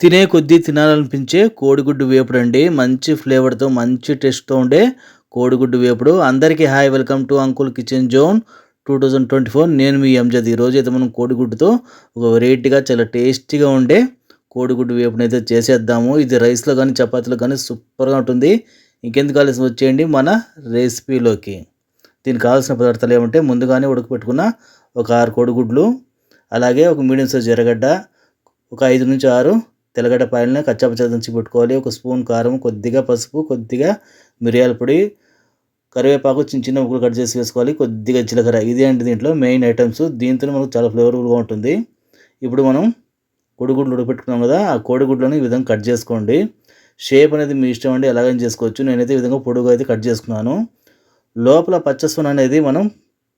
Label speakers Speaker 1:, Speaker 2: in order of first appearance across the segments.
Speaker 1: తినే కొద్దీ తినాలనిపించే కోడిగుడ్డు వేపుడు అండి. మంచి ఫ్లేవర్తో మంచి టేస్ట్తో ఉండే కోడిగుడ్డు వేపుడు. అందరికీ hi welcome to uncle kitchen zone two thousand twenty four. నేను మీ ఎంజద్. ఈరోజు అయితే మనం కోడిగుడ్డుతో ఒక వెరైటీగా చాలా టేస్టీగా ఉండే కోడిగుడ్డు వేపుడు అయితే చేసేద్దాము. ఇది రైస్లో కానీ చపాతీలో కానీ సూపర్గా ఉంటుంది. ఇంకెందుకు కావాల్సిన వచ్చేయండి మన రెసిపీలోకి దీనికి కావాల్సిన పదార్థాలు ఏమంటే ముందుగానే ఉడకపెట్టుకున్న ఒక ఆరు కోడిగుడ్లు అలాగే ఒక మీడియం సైజ్ ఎర్రగడ్డ ఒక ఐదు నుంచి ఆరు తెల్లగడ్డ పాయలని కచ్చాపచ్చా దంచి పెట్టుకోవాలి. ఒక స్పూన్ కారం కొద్దిగా పసుపు కొద్దిగా మిరియాల పొడి కరివేపాకు చిన్న చిన్న ముక్కలు కట్ చేసి వేసుకోవాలి. కొద్దిగా జీలకర్ర. ఇది అంటే దీంట్లో మెయిన్ ఐటమ్స్. దీంతో మనకు చాలా ఫ్లేవర్ఫుల్గా ఉంటుంది. ఇప్పుడు మనం కోడిగుడ్లు ఉడకపెట్టుకున్నాం కదా ఆ కోడిగుడ్లను ఈ విధంగా కట్ చేసుకోండి. షేప్ అనేది మీ ఇష్టం అండి ఎలాగైనా చేసుకోవచ్చు. నేనైతే ఈ విధంగా పొడుగు అయితే కట్ చేసుకున్నాను. లోపల పచ్చసొన అనేది మనం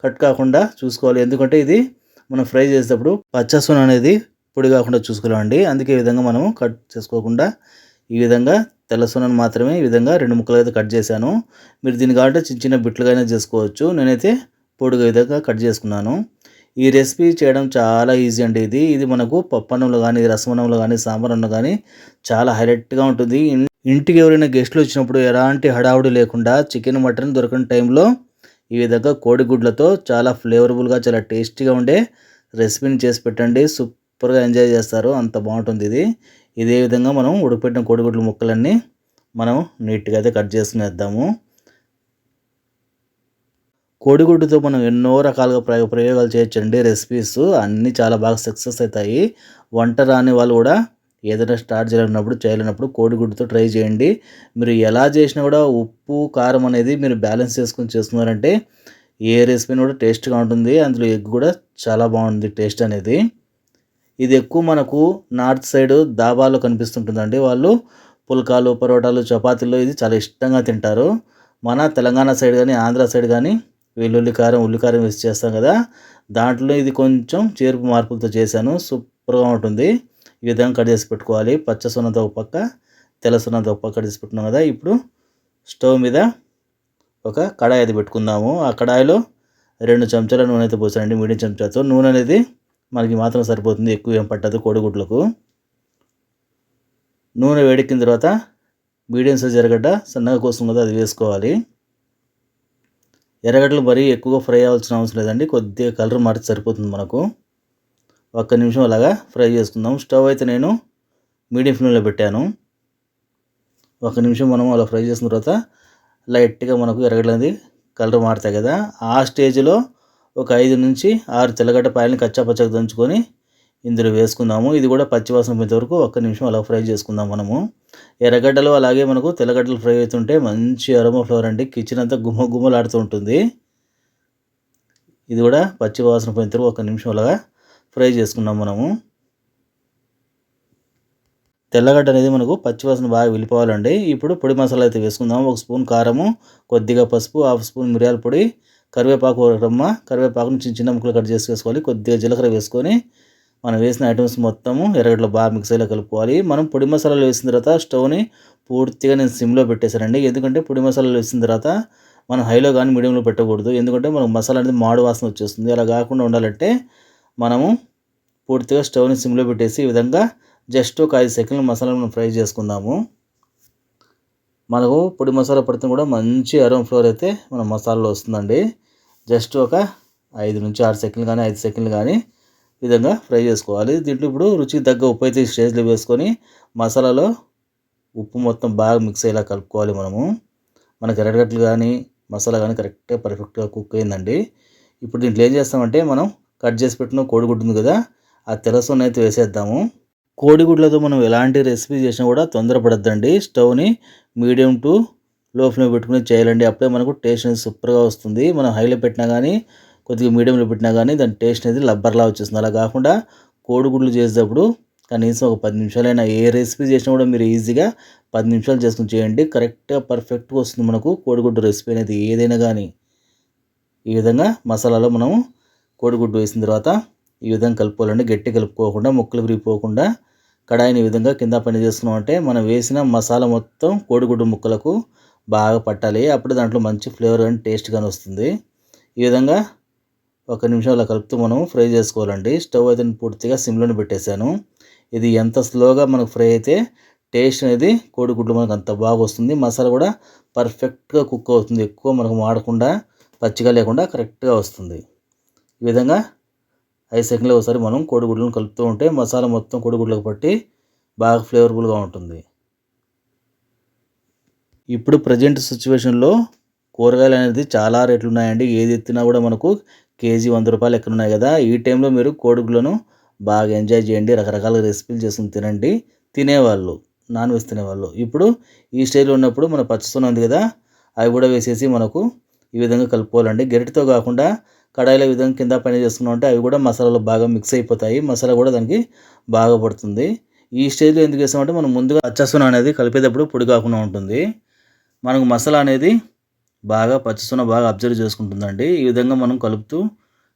Speaker 1: కట్ కాకుండా చూసుకోవాలి. ఎందుకంటే ఇది మనం ఫ్రై చేసేటప్పుడు పచ్చసొన అనేది పొడి కాకుండా చూసుకోవాలండి. అందుకే ఈ విధంగా మనము కట్ చేసుకోకుండా ఈ విధంగా తెల్ల సొనను మాత్రమే ఈ విధంగా రెండు ముక్కలు అయితే కట్ చేశాను. మీరు దీన్ని కావాలంటే చిన్న చిన్న బిట్లుగానే చేసుకోవచ్చు. నేనైతే పొడిగా విధంగా కట్ చేసుకున్నాను. ఈ రెసిపీ చేయడం చాలా ఈజీ అండి ఇది. ఇది మనకు పప్పన్నంలో కానీ రసమన్నంలో కానీ సాంబార్ అన్నం కానీ చాలా హైలైట్గా ఉంటుంది. ఇంటికి ఎవరైనా గెస్ట్లు వచ్చినప్పుడు ఎలాంటి హడావుడి లేకుండా చికెన్ మటన్ దొరకని టైంలో ఈ విధంగా కోడిగుడ్లతో చాలా ఫ్లేవరబుల్గా చాలా టేస్టీగా ఉండే రెసిపీని చేసి పెట్టండి. సూప్ సూపర్గా ఎంజాయ్ చేస్తారు. అంత బాగుంటుంది ఇది. ఇదే విధంగా మనం ఉడకపెట్టిన కోడిగుడ్ల ముక్కలన్నీ మనం నీట్గా అయితే కట్ చేసుకునేద్దాము. కోడిగుడ్డుతో మనం ఎన్నో రకాలుగా ప్రయోగ ప్రయోగాలు చేయొచ్చండి. రెసిపీస్ అన్నీ చాలా బాగా సక్సెస్ అవుతాయి. వంట రాని వాళ్ళు కూడా ఏదైనా స్టార్ట్ చేయాలన్నప్పుడు చేయలేనప్పుడు కోడిగుడ్డుతో ట్రై చేయండి. మీరు ఎలా చేసినా కూడా ఉప్పు కారం అనేది మీరు బ్యాలెన్స్ చేసుకొని చేస్తున్నారంటే ఏ రెసిపీని కూడా టేస్ట్గా ఉంటుంది. అందులో ఎగ్ కూడా చాలా బాగుంది టేస్ట్ అనేది. ఇది ఎక్కువ మనకు నార్త్ సైడ్ దాబాలో కనిపిస్తుంటుందండి వాళ్ళు. పుల్కాలు పరోటాలు చపాతీలు ఇది చాలా ఇష్టంగా తింటారు. మన తెలంగాణ సైడ్ కానీ ఆంధ్ర సైడ్ కానీ వెల్లుల్లి కారం ఉల్లికారం వేసి చేస్తాం కదా. దాంట్లో ఇది కొంచెం చేర్పు మార్పులతో చేశాను. సూపర్గా ఉంటుంది. ఈ విధంగా కట్ చేసి పెట్టుకోవాలి. పచ్చ సున్నతో ఒక పక్క తెల్ల సున్నతో ఒక పక్క కట్ చేసి పెట్టుకున్నాం కదా. ఇప్పుడు స్టవ్ మీద ఒక కడాయి అది పెట్టుకుందాము. ఆ కడాయిలో రెండు చెంచాల నూనె అయితే పోసానండి. మీడియం చెంచాతో నూనె అనేది మనకి మాత్రం సరిపోతుంది. ఎక్కువ ఏం పట్టదు కోడిగుడ్లకు. నూనె వేడెక్కిన తర్వాత మీడియం సైజ్ ఎర్రగడ్డ సన్నగా కోసం కదా అది వేసుకోవాలి. ఎర్రగడ్డలు మరీ ఎక్కువగా ఫ్రై అవ్వాల్సిన అవసరం లేదండి. కొద్దిగా కలర్ మార్చి సరిపోతుంది మనకు. ఒక్క నిమిషం అలాగా ఫ్రై చేసుకుందాం. స్టవ్ అయితే నేను మీడియం ఫ్లేమ్లో పెట్టాను. ఒక నిమిషం మనం అలా ఫ్రై చేసిన తర్వాత లైట్గా మనకు ఎర్రగడ్డలు అనేది కలర్ మారుతాయి కదా. ఆ స్టేజ్లో ఒక ఐదు నుంచి ఆరు తెల్లగడ్డ పాయలని కచ్చా పచ్చగా దంచుకొని ఇందులో వేసుకుందాము. ఇది కూడా పచ్చివాసన పోయేంత వరకు ఒక్క నిమిషం అలా ఫ్రై చేసుకుందాం మనము. ఎర్రగడ్డలు అలాగే మనకు తెల్లగడ్డలు ఫ్రై అవుతుంటే మంచి అరోమా ఫ్లేవర్ అండి. కిచెన్ అంతా గుమ్మ గుమ్మలాడుతూ ఉంటుంది. ఇది కూడా పచ్చి వాసన పోయిన తర్వాత ఒక నిమిషం అలాగా ఫ్రై చేసుకున్నాం మనము. తెల్లగడ్డ అనేది మనకు పచ్చివాసన బాగా వెళ్ళిపోవాలండి. ఇప్పుడు పొడి మసాలా అయితే వేసుకుందాము. ఒక స్పూన్ కారము కొద్దిగా పసుపు హాఫ్ స్పూన్ మిరియాల పొడి కరివేపాకు రమ్మ కరివేపాకును చిన్న చిన్న ముక్కలు కట్ చేసి వేసుకోవాలి కొద్దిగా జీలకర్ర వేసుకొని మనం వేసిన ఐటమ్స్ మొత్తము ఎర్రగడ్డలో బాగా మిక్స్ అయ్యేలా కలుపుకోవాలి. మనం పొడి మసాలాలు వేసిన తర్వాత స్టవ్ని పూర్తిగా నేను సిమ్లో పెట్టేశానండి. ఎందుకంటే పొడి మసాలాలు వేసిన తర్వాత మనం హైలో కానీ మీడియంలో పెట్టకూడదు. ఎందుకంటే మనకు మసాలా అనేది మాడు వాసన వచ్చేస్తుంది. అలా కాకుండా ఉండాలంటే మనము పూర్తిగా స్టవ్ని సిమ్లో పెట్టేసి ఈ విధంగా జస్ట్ ఒక ఐదు సెకండ్లు మసాలాను ఫ్రై చేసుకుందాము. మనకు పొడి మసాలా పడితే కూడా మంచి అరోమ్ ఫ్లోర్ అయితే మన మసాలాలో వస్తుందండి. జస్ట్ ఒక ఐదు నుంచి ఆరు సెకండ్లు కానీ ఐదు సెకండ్లు కానీ విధంగా ఫ్రై చేసుకోవాలి. దీంట్లో ఇప్పుడు రుచికి తగ్గ ఉప్పు అయితే స్టేజ్లో వేసుకొని మసాలాలో ఉప్పు మొత్తం బాగా మిక్స్ అయ్యేలా కలుపుకోవాలి మనము. మనకి ఎర్రగడ్డలు కానీ మసాలా కానీ కరెక్ట్గా పర్ఫెక్ట్గా కుక్ అయిందండి. ఇప్పుడు దీంట్లో ఏం చేస్తామంటే మనం కట్ చేసి పెట్టిన కోడిగుడ్డు ఉంది కదా ఆ తెరసోని అయితే వేసేద్దాము. కోడిగుడ్లతో మనం ఎలాంటి రెసిపీ చేసినా కూడా తొందరపడద్దండి. స్టవ్ని మీడియం టు లో ఫ్లేమ్ పెట్టుకుని చేయాలండి. అప్పుడే మనకు టేస్ట్ అనేది సూపర్గా వస్తుంది. మనం హైలో పెట్టినా కానీ కొద్దిగా మీడియంలో పెట్టినా కానీ దాని టేస్ట్ అనేది లబ్బర్లా వచ్చేస్తుంది. అలా కాకుండా కోడిగుడ్లు చేసేటప్పుడు కనీసం ఒక పది నిమిషాలైనా ఏ రెసిపీ చేసినా కూడా మీరు ఈజీగా పది నిమిషాలు చేసుకుని చేయండి. కరెక్ట్గా పర్ఫెక్ట్గా వస్తుంది మనకు కోడిగుడ్డు రెసిపీ అనేది. ఏదైనా కానీ ఈ విధంగా మసాలాలో మనము కోడిగుడ్డు వేసిన తర్వాత ఈ విధంగా కలుపుకోవాలండి. గట్టి కలుపుకోకుండా ముక్కలు విరిగిపోకుండా కడాయిని ఈ విధంగా కింద పని చేస్తున్నాం అంటే మనం వేసిన మసాలా మొత్తం కోడిగుడ్డు ముక్కలకు బాగా పట్టాలి. అప్పుడు దాంట్లో మంచి ఫ్లేవర్ కానీ టేస్ట్ కానీ వస్తుంది. ఈ విధంగా ఒక నిమిషం అలా కలుపుతూ మనం ఫ్రై చేసుకోవాలండి. స్టవ్ అయితే పూర్తిగా సిమ్లోనే పెట్టేశాను. ఇది ఎంత స్లోగా మనకు ఫ్రై అయితే టేస్ట్ అనేది కోడిగుడ్లు మనకు అంత బాగా వస్తుంది. మసాలా కూడా పర్ఫెక్ట్గా కుక్ అవుతుంది. ఎక్కువ మనకు మాడకుండా పచ్చిగా లేకుండా కరెక్ట్గా వస్తుంది. ఈ విధంగా ఐదు సెకండ్లు ఒకసారి మనం కోడిగుడ్లను కలుపుతూ ఉంటే మసాలా మొత్తం కోడిగుడ్లకు పట్టి బాగా ఫ్లేవర్ఫుల్గా ఉంటుంది. ఇప్పుడు ప్రజెంట్ సిచ్యువేషన్లో కూరగాయలు అనేది చాలా రేట్లు ఉన్నాయండి. ఏది ఎత్తినా కూడా మనకు కేజీ వంద రూపాయలు ఎక్కడ ఉన్నాయి కదా. ఈ టైంలో మీరు కోడిగుడ్లను బాగా ఎంజాయ్ చేయండి. రకరకాల రెసిపీలు చేసుకుని తినండి. తినేవాళ్ళు నాన్ వెజ్ తినేవాళ్ళు. ఇప్పుడు ఈ స్టైల్ ఉన్నప్పుడు మన పచ్చసొన ఉంది కదా అవి కూడా వేసేసి మనకు ఈ విధంగా కలుపుకోవాలండి. గరిటతో కాకుండా కడాయిలో విధంగా కింద పైన చేసుకున్నాం అంటే అవి కూడా మసాలాలో బాగా మిక్స్ అయిపోతాయి. మసాలా కూడా దానికి బాగా పడుతుంది. ఈ స్టేజ్లో ఎందుకు వేస్తామంటే మనం ముందుగా పచ్చసున అనేది కలిపేటప్పుడు పొడి కాకుండా ఉంటుంది. మనకు మసాలా అనేది బాగా పచ్చసున బాగా అబ్జర్వ్ చేసుకుంటుందండి. ఈ విధంగా మనం కలుపుతూ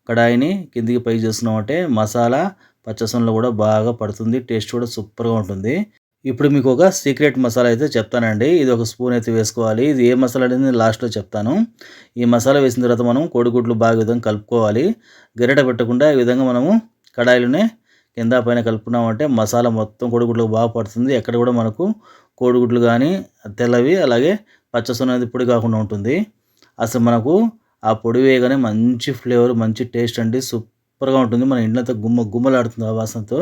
Speaker 1: కడాయిని కిందికి పై చేస్తున్నామంటే మసాలా పచ్చసనలో కూడా బాగా పడుతుంది. టేస్ట్ కూడా సూపర్గా ఉంటుంది. ఇప్పుడు మీకు ఒక సీక్రెట్ మసాలా అయితే చెప్తానండి. ఇది ఒక స్పూన్ అయితే వేసుకోవాలి. ఇది ఏ మసాలా అనేది నేను లాస్ట్లో చెప్తాను. ఈ మసాలా వేసిన తర్వాత మనం కోడిగుడ్లు బాగా విధంగా కలుపుకోవాలి. గరిట పెట్టకుండా ఈ విధంగా మనము కడాయిలోనే కింద పైన కలుపుకున్నామంటే మసాలా మొత్తం కోడిగుడ్లకు బాగా పడుతుంది. ఎక్కడ కూడా మనకు కోడిగుడ్లు కానీ తెల్లవి అలాగే పచ్చసొన అనేది పొడి కాకుండా ఉంటుంది. అసలు మనకు ఆ పొడి వేయగానే మంచి ఫ్లేవర్ మంచి టేస్ట్ అండి. సూపర్గా ఉంటుంది. మన ఇంట్లో గుమ్మ గుమ్మలాడుతుంది ఆ వాసనతో.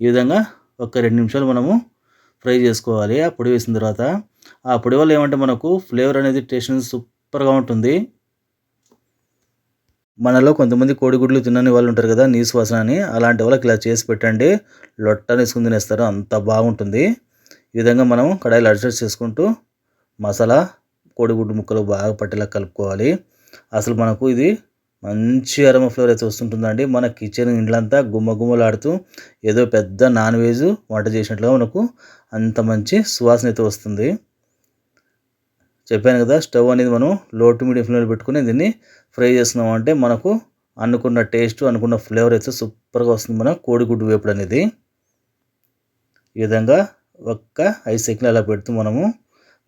Speaker 1: ఈ విధంగా ఒక రెండు నిమిషాలు మనము ఫ్రై చేసుకోవాలి. ఆ పొడి వేసిన తర్వాత ఆ పొడి వల్ల ఏమంటే మనకు ఫ్లేవర్ అనేది టేస్ట్ సూపర్గా ఉంటుంది. మనలో కొంతమంది కోడిగుడ్లు తినని వాళ్ళు ఉంటారు కదా నీసు వాసన అని అలాంటి వాళ్ళకి ఇలా చేసి పెట్టండి. లొట్ట వేసుకుని తినేస్తారు అంత బాగుంటుంది. ఈ విధంగా మనం కడాయిలు అడ్జస్ట్ చేసుకుంటూ మసాలా కోడిగుడ్డు ముక్కలు బాగా పట్టేలా కలుపుకోవాలి. అసలు మనకు ఇది మంచి అరమ ఫ్లేవర్ అయితే వస్తుంటుందండి. మన కిచెన్ ఇండ్లంతా గుమ్మ గుమ్మలాడుతూ ఏదో పెద్ద నాన్ వెజ్ వంట చేసినట్లుగా మనకు అంత మంచి సువాసన అయితే వస్తుంది. చెప్పాను కదా స్టవ్ అనేది మనం లో టు మీడియం ఫ్లేమ్లో పెట్టుకుని దీన్ని ఫ్రై చేస్తున్నాం అంటే మనకు అనుకున్న టేస్ట్ అనుకున్న ఫ్లేవర్ అయితే సూపర్గా వస్తుంది మన కోడిగుడ్డు వేపుడు అనేది. ఈ విధంగా ఒక్క ఐదు సెకండ్లు అలా పెడుతూ మనము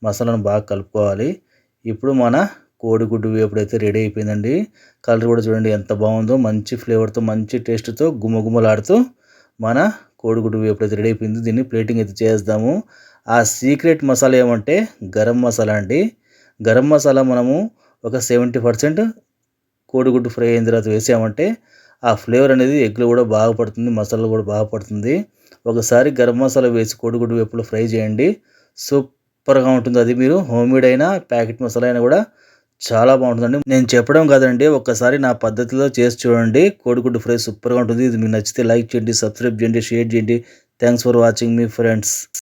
Speaker 1: మసాలాను బాగా కలుపుకోవాలి. ఇప్పుడు మన కోడిగుడ్డు వేపుడు అయితే రెడీ అయిపోయిందండి. కలర్ కూడా చూడండి ఎంత బాగుందో. మంచి ఫ్లేవర్తో మంచి టేస్ట్తో గుమ్మగుమ్మలాడుతూ మన కోడిగుడ్డు వేపుడు అయితే రెడీ అయిపోయింది. దీన్ని ప్లేటింగ్ అయితే చేద్దాము. ఆ సీక్రెట్ మసాలా ఏమంటే గరం మసాలా అండి. గరం మసాలా మనము ఒక సెవెంటీ పర్సెంట్ కోడిగుడ్డు ఫ్రై అయిన తర్వాత వేసామంటే ఆ ఫ్లేవర్ అనేది ఎగ్లో కూడా బాగా పడుతుంది మసాలా కూడా బాగా పడుతుంది. ఒకసారి గరం మసాలా వేసి కోడిగుడ్డు వేపులో ఫ్రై చేయండి. సూపర్గా ఉంటుంది. అది మీరు హోమ్ మేడ్ అయినా ప్యాకెట్ మసాలా అయినా కూడా చాలా బాగుంటుందండి. నేను చెప్పడం కాదండి ఒక్కసారి నా పద్ధతిలో చేసి చూడండి. కోడిగుడ్డు ఫ్రై సూపర్గా ఉంటుంది. ఇది మీకు నచ్చితే లైక్ చేయండి సబ్స్క్రైబ్ చేయండి షేర్ చేయండి. థ్యాంక్స్ ఫర్ వాచింగ్ మీ ఫ్రెండ్స్.